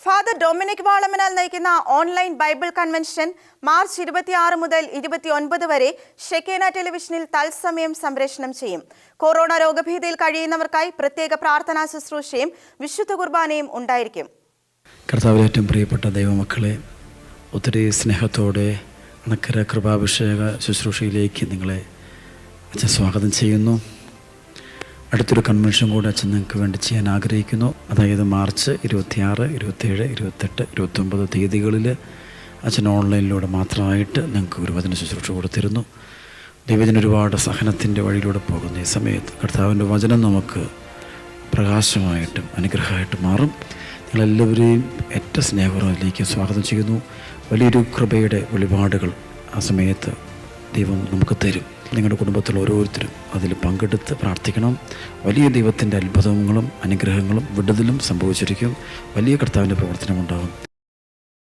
Father Dominic Valamanal നയിക്കുന്ന online Bible convention March ഇരുപത്തിയാറ് മുതൽ ഇരുപത്തിയൊൻപത് വരെ ഷെക്കേന ടെലിവിഷനിൽ തത്സമയം സംപ്രേഷണം ചെയ്യും. കൊറോണ രോഗഭീതിയിൽ കഴിയുന്നവർക്കായി പ്രത്യേക പ്രാർത്ഥനാ ശുശ്രൂഷയും വിശുദ്ധ കുർബാനയും ഉണ്ടായിരിക്കും. കർത്താവിൽ ഏറ്റവും പ്രിയപ്പെട്ട ദൈവമക്കളെ ഒത്തിരി സ്നേഹത്തോടെ അണക്കര കൃപാഭിഷേക ശുശ്രൂഷയിലേക്ക് നിങ്ങളെ സ്വാഗതം ചെയ്യുന്നു. അടുത്തൊരു കൺവെൻഷൻ കൂടെ അച്ഛൻ നിങ്ങൾക്ക് വേണ്ടി ചെയ്യാൻ ആഗ്രഹിക്കുന്നു. അതായത് മാർച്ച് ഇരുപത്തിയാറ് ഇരുപത്തേഴ് ഇരുപത്തെട്ട് ഇരുപത്തൊമ്പത് തീയതികളിൽ അച്ഛൻ ഓൺലൈനിലൂടെ മാത്രമായിട്ട് നിങ്ങൾക്ക് ഒരു വചന ശുശ്രൂഷ കൊടുത്തിരുന്നു. ദൈവത്തിന് ഒരുപാട് സഹനത്തിന്റെ വഴിയിലൂടെ പോകുന്ന ഈ സമയത്ത് കർത്താവിന്റെ വചനം നമുക്ക് പ്രകാശമായിട്ടും അനുഗ്രഹമായിട്ടും മാറും. നിങ്ങളെല്ലാവരെയും ഏറ്റവും സ്നേഹപൂർവത്തിലേക്ക് സ്വാഗതം ചെയ്യുന്നു. വലിയൊരു കൃപയുടെ വെളിപാടുകൾ ആ സമയത്ത് ദൈവം നമുക്ക് തരും. നിങ്ങളുടെ കുടുംബത്തിൽ ഓരോരുത്തരും അതിൽ പങ്കെടുത്ത് പ്രാർത്ഥിക്കണം. വലിയ ദൈവത്തിന്റെ അത്ഭുതങ്ങളും അനുഗ്രഹങ്ങളും വിടുതലും സംഭവിച്ചിരിക്കും. വലിയ കർത്താവിന്റെ പ്രവർത്തനം ഉണ്ടാകും